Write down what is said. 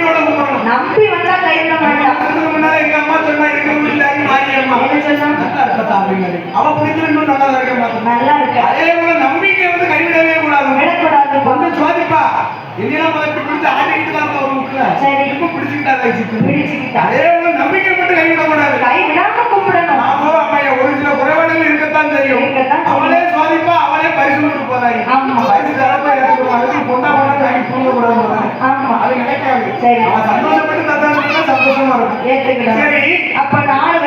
நம்பிக்கையோட கும்பிடணும் நம்பி வந்தா கைவிட மாட்டான். எங்க அம்மா சொன்னா இருக்க முடியல மாரியம்மா என்ன சொன்னா அவ புரிஞ்சு இன்னும் நல்லா இருக்க நல்லா இருக்க? அதே போல நம்பிக்கை வந்து கைவிடவே கூடாது. விடக்கூடாது. கொஞ்சம் சோதிப்பா இதெல்லாம் முதல்ல பிடிச்சு ஆடிக்கிட்டு தான் ஒரு முக்கிய சரி. இப்ப பிடிச்சுக்கிட்டா அதே போல நம்பிக்கை மட்டும் கைவிடக்கூடாது கை சரி. அவன் சந்தோஷப்பட்டு தந்தான்னு சந்தோஷமா இருக்கும். சரி. அப்ப நாலு